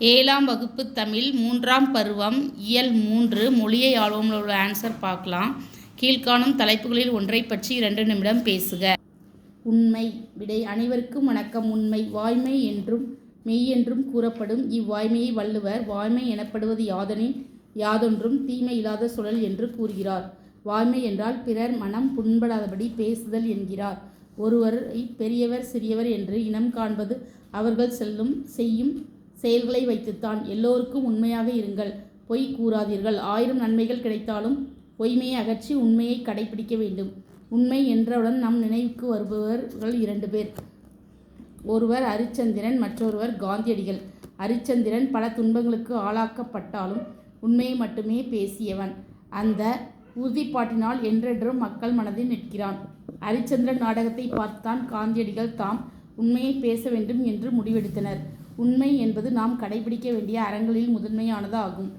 ஏழாம் வகுப்பு தமிழ் மூன்றாம் பருவம் இயல் மூன்று மொழியை ஆழ்வோம்ல உள்ள ஆன்சர் பார்க்கலாம். கீழ்காணும் தலைப்புகளில் ஒன்றை பற்றி இரண்டு நிமிடம் பேசுக. உண்மை விடை அனைவருக்கும் வணக்கம். உண்மை வாய்மை என்றும் மெய் என்றும் கூறப்படும். இவ்வாய்மையை வள்ளுவர் வாய்மை எனப்படுவது யாதனின் யாதொன்றும் தீமை இல்லாத சுழல் என்று கூறுகிறார். வாய்மை என்றால் பிறர் மனம் புண்படாதபடி பேசுதல் என்கிறார். ஒருவரை பெரியவர் சிறியவர் என்று இனம் காண்பது அவர்கள் செல்லும் செய்யும் செயல்களை வைத்துத்தான் எல்லோருக்கும் உண்மையாக இருங்கள். பொய் கூறாதீர்கள். ஆயிரம் நன்மைகள் கிடைத்தாலும் பொய்மையை அகற்றி உண்மையை கடைபிடிக்க வேண்டும். உண்மை என்றவுடன் நம் நினைவுக்கு வருபவர்கள் இரண்டு பேர். ஒருவர் அரிச்சந்திரன் மற்றொருவர் காந்தியடிகள். அரிச்சந்திரன் பல துன்பங்களுக்கு ஆளாக்கப்பட்டாலும் உண்மையை மட்டுமே பேசியவன். அந்த உறுதிப்பாட்டினால் என்றென்றும் மக்கள் மனதில் நிற்கிறான். அரிச்சந்திரன் நாடகத்தை பார்த்தான் காந்தியடிகள் தாம் உண்மையை பேச வேண்டும் என்று முடிவெடுத்தனர். உண்மை என்பது நாம் கடைபிடிக்க வேண்டிய அறங்களில் முதன்மையானது ஆகும்.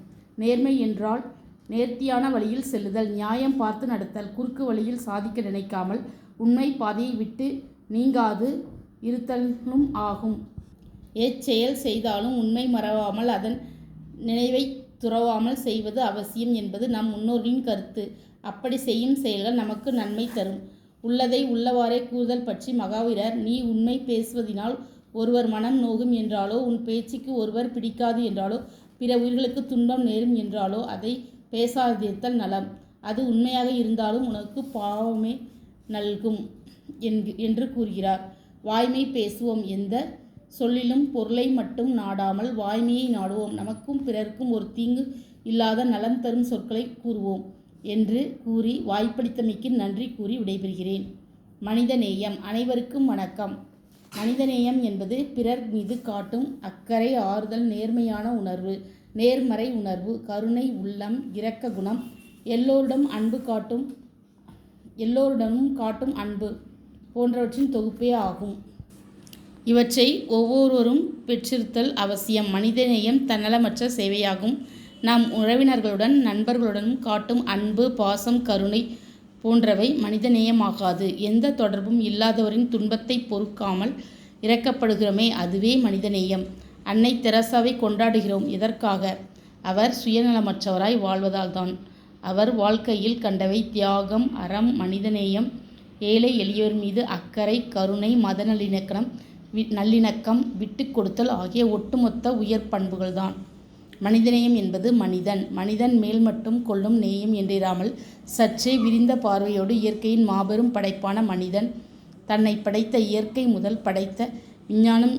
நேர்மை என்றால் நேர்த்தியான வழியில் செல்லுதல் நியாயம் பார்த்து நடத்தல் குறுக்கு வழியில் சாதிக்க நினைக்காமல் உண்மை பாதையை விட்டு நீங்காது இருத்தலும் ஆகும். எச்செயல் செய்தாலும் உண்மை மறவாமல் அதன் நினைவை துறவாமல் செய்வது அவசியம் என்பது நம் முன்னோர்களின் கருத்து. அப்படி செய்யும் செயல்கள் நமக்கு நன்மை தரும். உள்ளதை உள்ளவாறே கூறுதல் பற்றி மகாவீரர் நீ உண்மை பேசுவதினால் ஒருவர் மனம் நோகும் என்றாலோ உன் பேச்சுக்கு ஒருவர் பிடிக்காது என்றாலோ பிற உயிர்களுக்கு துன்பம் நேரும் என்றாலோ அதை பேசாதிருத்தல் நலம். அது உண்மையாக இருந்தாலும் உனக்கு பாவமே நல்கும் என்று கூறுகிறார். வாய்மை பேசுவோம். எந்த சொல்லிலும் பொருளை மட்டும் நாடாமல் வாய்மையை நாடுவோம். நமக்கும் பிறர்க்கும் ஒரு தீங்கு இல்லாத நலம் தரும் சொற்களை கூறுவோம் என்று கூறி வாய்ப்பளித்தமைக்கு நன்றி கூறி விடைபெறுகிறேன். மனித நேயம் அனைவருக்கும் வணக்கம். மனிதநேயம் என்பது பிறர் மீது காட்டும் அக்கறை ஆறுதல் நேர்மையான உணர்வு நேர்மறை உணர்வு கருணை உள்ளம் இரக்க குணம் எல்லோரிடம் அன்பு காட்டும் எல்லோரிடமும் காட்டும் அன்பு போன்றவற்றின் தொகுப்பே ஆகும். இவற்றை ஒவ்வொருவரும் பெற்றிருத்தல் அவசியம். மனிதநேயம் தன்னலமற்ற சேவையாகும். நம் உறவினர்களுடன் நண்பர்களுடனும் காட்டும் அன்பு பாசம் கருணை போன்றவை மனிதநேயமாகாது எந்த தொடர்பும் இல்லாதவரின் துன்பத்தை பொறுக்காமல் இறக்கப்படுகிறோமே அதுவே மனிதநேயம் அன்னை தெரசாவை கொண்டாடுகிறோம் எதற்காக? அவர் சுயநலமற்றவராய் வாழ்வதால் தான் அவர் வாழ்க்கையில் கண்டவை தியாகம் அறம் மனிதநேயம் ஏழை எளியோர் மீது அக்கறை கருணை மத நல்லிணக்கம் நல்லிணக்கம் விட்டு கொடுத்தல் ஆகிய ஒட்டுமொத்த உயர் பண்புகள்தான். மனிதநேயம் என்பது மனிதன். மனிதன் மேல் மட்டும் கொள்ளும் நேயம் என்றிராமல் சற்றே விரிந்த பார்வையோடு இயற்கையின் மாபெரும் படைப்பான மனிதன் தன்னை படைத்த இயற்கை முதல் படைத்த விஞ்ஞானம்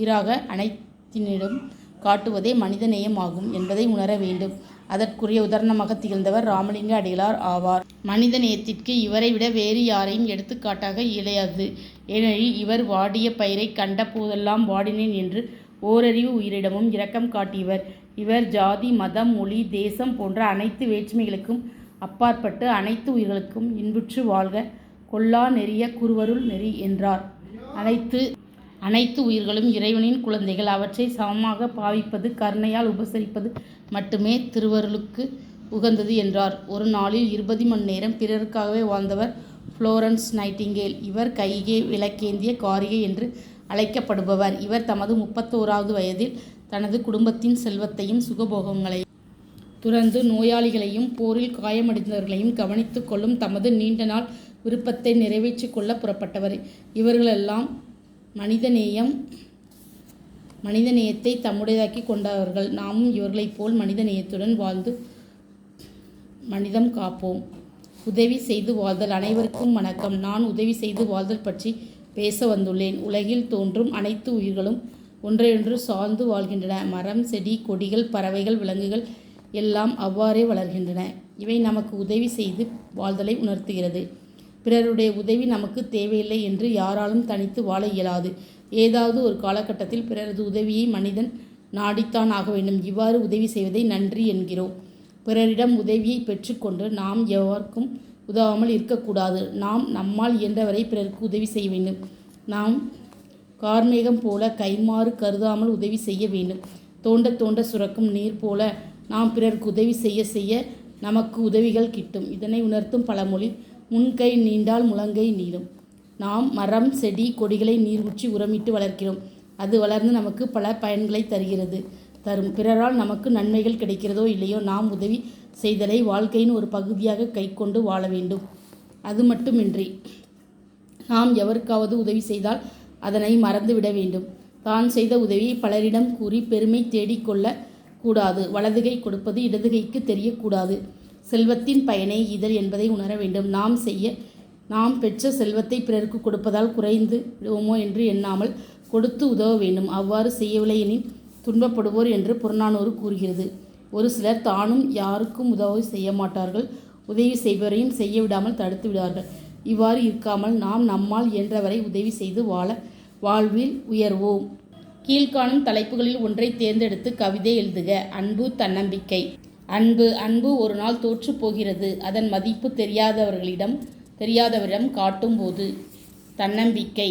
ஈராக அனைத்தினிடம் காட்டுவதே மனிதநேயம் ஆகும் என்பதை உணர வேண்டும். அதற்குரிய உதாரணமாக திகழ்ந்தவர் ராமலிங்க அடிகளார் ஆவார். மனித நேயத்திற்கு இவரை விட வேறு யாரையும் எடுத்துக்காட்டாக இயலையாது ஏனெனில் இவர் வாடிய பயிரை கண்ட போதெல்லாம் வாடினேன் என்று ஓரறிவு உயிரிடமும் இரக்கம் காட்டியவர். இவர் ஜாதி மதம் மொழி தேசம் போன்ற அனைத்து வேற்றுமைகளுக்கும் அப்பாற்பட்டு அனைத்து உயிர்களுக்கும் இன்புற்று வாழ்க. கொல்லா நெறிய குருவருள் நெறி என்றார். அனைத்து அனைத்து உயிர்களும் இறைவனின் குழந்தைகள். அவற்றை சமமாக பாவிப்பது கருணையால் உபசரிப்பது மட்டுமே திருவருளுக்கு உகந்தது என்றார். ஒரு நாளில் இருபது மணி நேரம் பிறருக்காகவே வாழ்ந்தவர் ஃப்ளோரன்ஸ் நைட்டிங்கேல். இவர் கைகே விளக்கேந்திய காரிகை என்று அழைக்கப்படுபவர். இவர் தமது முப்பத்தோராவது வயதில் தனது குடும்பத்தின் செல்வத்தையும் சுகபோகங்களையும் துறந்து நோயாளிகளையும் போரில் காயமடைந்தவர்களையும் கவனித்து கொள்ளும் தமது நீண்ட நாள் விருப்பத்தை நிறைவேற்றி கொள்ள புறப்பட்டவர். இவர்களெல்லாம் மனிதநேயம் மனிதநேயத்தை தம்முடையதாக்கி கொண்டவர்கள். நாமும் இவர்களைப் போல் மனிதநேயத்துடன் வாழ்ந்து மனிதம் காப்போம். உதவி செய்து வாழ்தல் அனைவருக்கும் வணக்கம். நான் உதவி செய்து வாழ்தல் பற்றி பேச வந்துள்ளேன். உலகில் தோன்றும் அனைத்து உயிர்களும் ஒன்றையொன்று சார்ந்து வாழ்கின்றன. மரம் செடி கொடிகள் பறவைகள் விலங்குகள் எல்லாம் அவ்வாறே வளர்கின்றன. இவை நமக்கு உதவி செய்து வாழ்தலை உணர்த்துகிறது. பிறருடைய உதவி நமக்கு தேவையில்லை என்று யாராலும் தனித்து வாழ இயலாது. ஏதாவது ஒரு காலகட்டத்தில் பிறரது உதவியை மனிதன் நாடித்தான் ஆக வேண்டும். இவ்வாறு உதவி செய்வதை நன்றி என்கிறோம். பிறரிடம் உதவியை பெற்றுக்கொண்டு நாம் எவருக்கும் உதவாமல் இருக்கக்கூடாது. நாம் நம்மால் இயன்றவரை பிறருக்கு உதவி செய்ய வேண்டும். நாம் கார்மேகம் போல கைமாறு கருதாமல் உதவி செய்ய வேண்டும். தோண்ட தோண்ட சுரக்கும் நீர் போல நாம் பிறருக்கு உதவி செய்ய செய்ய நமக்கு உதவிகள் கிட்டும். இதனை உணர்த்தும் பழமொழி முன்கை நீண்டால் முழங்கை நீளும். நாம் மரம் செடி கொடிகளை நீர் ஊற்றி உரமிட்டு வளர்க்கிறோம். அது வளர்ந்து நமக்கு பல பயன்களை தருகிறது. தரும். பிறரால் நமக்கு நன்மைகள் கிடைக்கிறதோ இல்லையோ நாம் உதவி செய்தலை வாழ்க்கையின் ஒரு பகுதியாக கைக்கொண்டு வாழ வேண்டும். அது மட்டுமின்றி நாம் எவருக்காவது உதவி செய்தால் அதனை மறந்துவிட வேண்டும். தான் செய்த உதவியை பலரிடம் கூறி பெருமை தேடிக்கொள்ள கூடாது. வலதுகை கொடுப்பது இடதுகைக்கு தெரியக்கூடாது. செல்வத்தின் பயனை இதழ் என்பதை உணர வேண்டும். நாம் செய்ய நாம் பெற்ற செல்வத்தை பிறருக்கு கொடுப்பதால் குறைந்து விடுவோமோ என்று எண்ணாமல் கொடுத்து உதவ வேண்டும். அவ்வாறு செய்யவில்லை எனில் துன்பப்படுவோர் என்று புறநானூறு கூறுகிறது. ஒரு சிலர் தானும் யாருக்கும் உதவி செய்ய மாட்டார்கள். உதவி செய்பவரையும் செய்ய விடாமல் தடுத்து விடுவார்கள். இவ்வாறு இருக்காமல் நாம் நம்மால் இயன்றவரை உதவி செய்து வாழ வாழ்வில் உயர்வோம். கீழ்காணும் தலைப்புகளில் ஒன்றை தேர்ந்தெடுத்து கவிதை எழுதுக. அன்பு தன்னம்பிக்கை. அன்பு அன்பு ஒரு நாள் தோற்று போகிறது. அதன் மதிப்பு தெரியாதவர்களிடம் தெரியாதவரிடம் காட்டும்போது தன்னம்பிக்கை.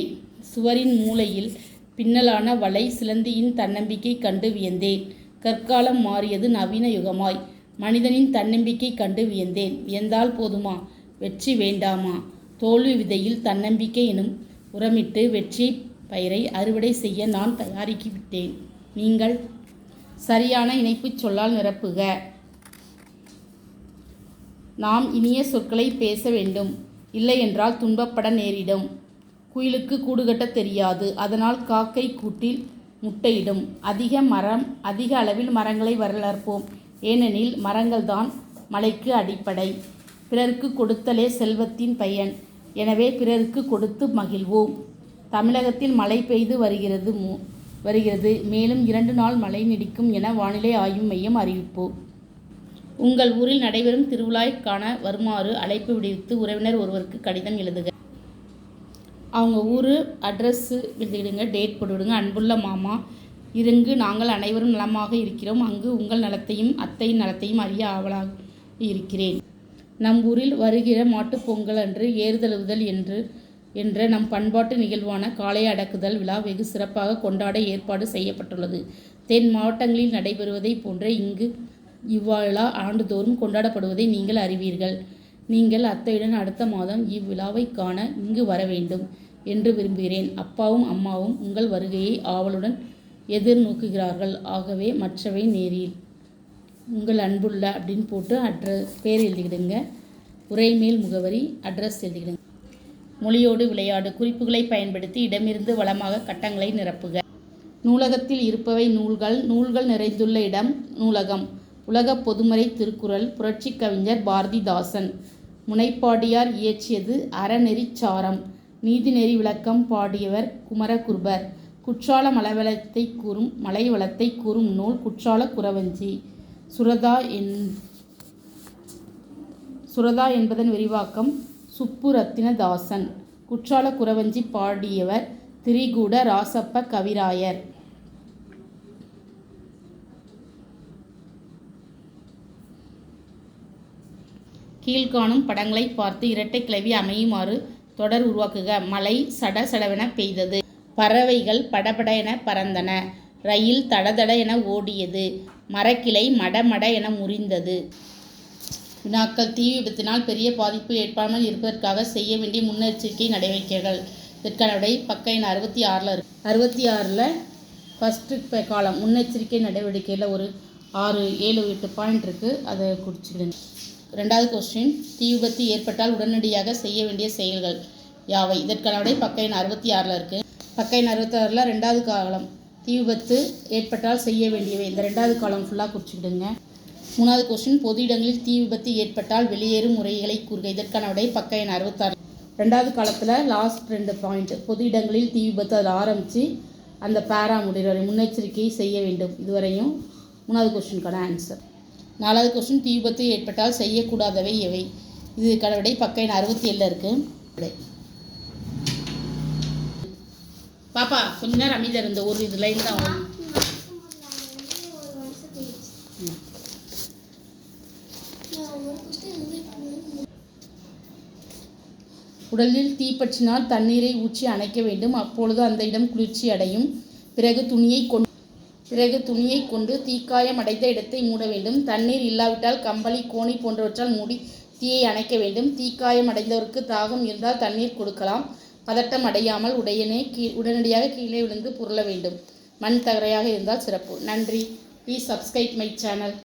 சுவரின் மூலையில் பின்னலான வலை சிலந்தியின் தன்னம்பிக்கை கண்டு வியந்தேன். கற்காலம் மாறியது நவீன யுகமாய். மனிதனின் தன்னம்பிக்கை கண்டு வியந்தேன். வியந்தால் போதுமா? வெற்றி வேண்டாமா? தோல்வி விதையில் தன்னம்பிக்கை எனும் உரமிட்டு வெற்றி பயிரை அறுவடை செய்ய நான் தயாரிக்கிவிட்டேன் நீங்கள் சரியான இணைப்புச் சொல்லால் நிரப்புக. நாம் இனிய சொற்களை பேச வேண்டும். இல்லையென்றால் துன்பப்பட நேரிடும். குயிலுக்கு கூடுகட்ட தெரியாது. அதனால் காக்கை கூட்டில் முட்டையிடும். அதிக மரம் அதிக அளவில் மரங்களை வளர்ப்போம் ஏனெனில் மரங்கள் தான் மலைக்கு அடிப்படை. பிறருக்கு கொடுத்தலே செல்வத்தின் பயன். எனவே பிறருக்கு கொடுத்து மகிழ்வோம். தமிழகத்தில் மழை பெய்து வருகிறது மு வருகிறது. மேலும் இரண்டு நாள் மழை நீடிக்கும் என வானிலை ஆய்வு மையம் அறிவிப்பு. உங்கள் ஊரில் நடைபெறும் திருவிழாய் காண வருமாறு அழைப்பு விடுவித்து உறவினர் ஒருவருக்கு கடிதம் எழுதுக. அவங்க ஊர் அட்ரஸ்ஸு எழுதிடுங்க டேட் போட்டுவிடுங்க அன்புள்ள மாமா இருங்கு நாங்கள் அனைவரும் நலமாக இருக்கிறோம். அங்கு உங்கள் நலத்தையும் அத்தையின் நலத்தையும் அறிய ஆவலாக இருக்கிறேன். நம் ஊரில் வருகிற மாட்டுப் பொங்கல் அன்று ஏறுதழுவுதல் என்று என்ற நம் பண்பாட்டு நிகழ்வான காளை அடக்குதல் விழா வெகு சிறப்பாக கொண்டாட ஏற்பாடு செய்யப்பட்டுள்ளது. தென் மாவட்டங்களில் நடைபெறுவதைப் போன்ற இங்கு இவ்விழா ஆண்டுதோறும் கொண்டாடப்படுவதை நீங்கள் அறிவீர்கள். நீங்கள் அத்தையுடன் அடுத்த மாதம் இவ்விழாவை காண இங்கு வர வேண்டும். என்று விரும்புகிறேன். அப்பாவும் அம்மாவும் உங்கள் வருகையை ஆவலுடன் எதிர்நோக்குகிறார்கள். ஆகவே மற்றவை நேரில். உங்கள் அன்புள்ள அப்படின்னு போட்டு அட்ரஸ் பேர் எழுதிக்கிடுங்க. உரைமேல் முகவரி அட்ரஸ் எழுதிக்கிடுங்க. மொழியோடு விளையாடு. குறிப்புகளை பயன்படுத்தி இடமிருந்து வளமாக கட்டங்களை நிரப்புக. நூலகத்தில் இருப்பவை நூல்கள். நூல்கள் நிறைந்துள்ள இடம் நூலகம். உலக பொதுமறை திருக்குறள். புரட்சி கவிஞர் பாரதிதாசன். முனைப்பாடியார் இயற்றியது அறநெறிச்சாரம். நீதிநெறி விளக்கம் பாடியவர் குமரகுருபர். குற்றால மலைவளத்தை கூறும் மலை வளத்தை கூறும் நூல் குற்றால குறவஞ்சி. சுரதா என் சுரதா என்பதன் விரிவாக்கம் சுப்புரத்தினதாசன். குற்றால குறவஞ்சி பாடியவர் திரிகூட ராசப்ப கவிராயர். கீழ்காணும் படங்களை பார்த்து இரட்டை கிளவி அமையுமாறு தொடர் உருவாக்குக. மழை சட சடவென பெய்தது. பறவைகள் படபட என பறந்தன. ரயில் தடதட என ஓடியது. மரக்கிளை மடமட என முறிந்தது. வினாக்கள் தீ விபத்தினால் பெரிய பாதிப்பு ஏற்படாமல் இருப்பதற்காக செய்ய வேண்டிய முன்னெச்சரிக்கை நடவடிக்கைகள். இதற்கான விடை பக்க எண் அறுபத்தி ஆறில் இருக்கு. அறுபத்தி ஆறில் ஃபஸ்ட்டு காலம் முன்னெச்சரிக்கை நடவடிக்கையில் ஒரு ஆறு ஏழு எட்டு பாயிண்ட் இருக்குது அதை குறிச்சிடுங்க ரெண்டாவது கொஸ்டின் தீ விபத்து ஏற்பட்டால் உடனடியாக செய்ய வேண்டிய செயல்கள் யாவை? இதற்கான விடை பக்க எண் அறுபத்தி ஆறில் இருக்குது பக்க எண் அறுபத்தி ஆறில் ரெண்டாவது காலம். தீ விபத்து ஏற்பட்டால் செய்ய வேண்டியவை. இந்த ரெண்டாவது காலம் ஃபுல்லாக குறிச்சிக்கிடுங்க. மூணாவது கொஸ்டின் பொது இடங்களில் தீ விபத்து ஏற்பட்டால் வெளியேறும் முறைகளை கூறுக. இதற்கான விடை பக்க எண் அறுபத்தாறு. ரெண்டாவது காலத்தில் லாஸ்ட் ரெண்டு பாயிண்ட் பொது இடங்களில் தீ விபத்து அதில் ஆரம்பித்து அந்த பேரா முடிகிற முன்னெச்சரிக்கையை முன்னெச்சரிக்கை செய்ய வேண்டும். இதுவரையும் மூணாவது கொஸ்டினுக்கான ஆன்சர் நாலாவது கொஸ்டின் தீ விபத்து ஏற்பட்டால் செய்யக்கூடாதவை எவை? இது கடவுடை பக்க எண் அறுபத்தி ஏழில் இருக்குது பாப்பா கொஞ்ச நேரம் அமைதியாக இருந்த ஒரு இது லைன் தான் வரும். உடலில் தீப்பற்றினால் தண்ணீரை ஊற்றி அணைக்க வேண்டும். அப்பொழுது அந்த இடம் குளிர்ச்சி அடையும். பிறகு துணியை கொண்டு பிறகு துணியை கொண்டு தீக்காயம் அடைந்த இடத்தை மூட வேண்டும். தண்ணீர் இல்லாவிட்டால் கம்பளி கோணி போன்றவற்றால் மூடி தீயை அணைக்க வேண்டும். தீக்காயம் அடைந்தவருக்கு தாகம் இருந்தால் தண்ணீர் கொடுக்கலாம். பதட்டம் அடையாமல் உடையனே கீ உடனடியாக கீழே விழுந்து புரள வேண்டும். மண் தகரையாக இருந்தால் சிறப்பு. நன்றி. Please subscribe my channel